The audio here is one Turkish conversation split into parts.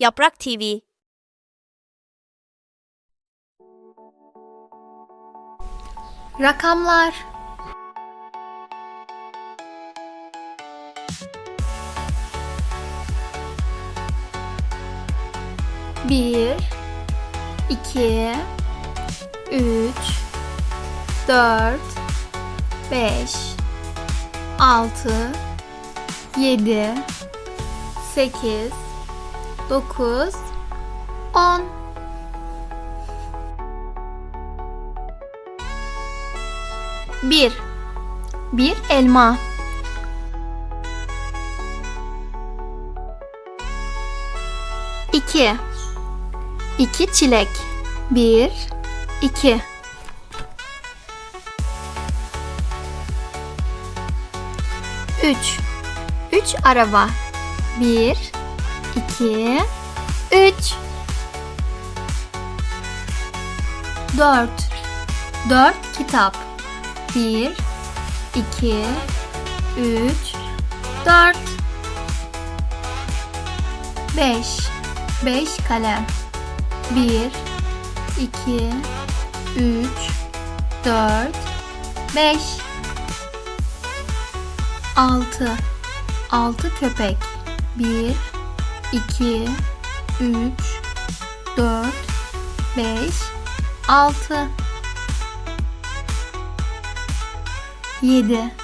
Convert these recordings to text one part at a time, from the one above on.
Yaprak TV Rakamlar. Bir, iki, üç, dört, beş, altı, yedi, sekiz, dokuz, on. Bir. Bir elma. İki. İki çilek. Bir, iki. Üç. Üç araba. Bir, iki, üç. Dört. Dört kitap. Bir, iki, üç, dört. Beş. Beş kalem. Bir, iki, üç, dört, beş. Altı. Altı köpek. Bir, iki, üç, dört, beş, altı. Yedi.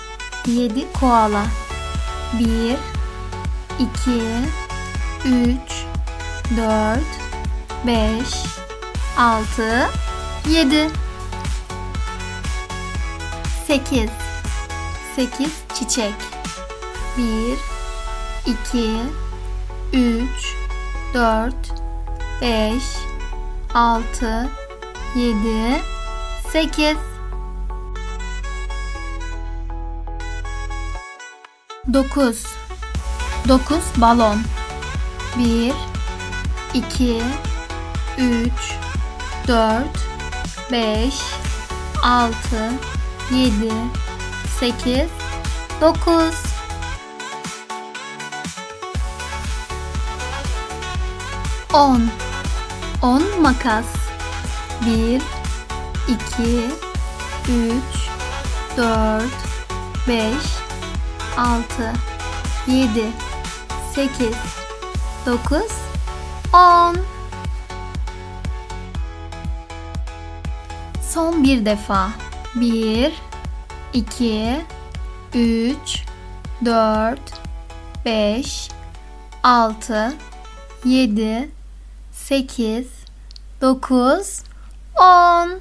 Yedi koala. Bir, iki, üç, dört, beş, altı, yedi. Sekiz. Sekiz çiçek. Bir, iki, üç, dört, beş, altı, yedi, sekiz. Dokuz. Dokuz balon. Bir, iki, üç, dört, beş, altı, yedi, sekiz, dokuz. On. On makas. Bir, iki, üç, dört, beş, 6 7 8 9 10 Son bir defa 1 2 3 4 5 6 7 8 9 10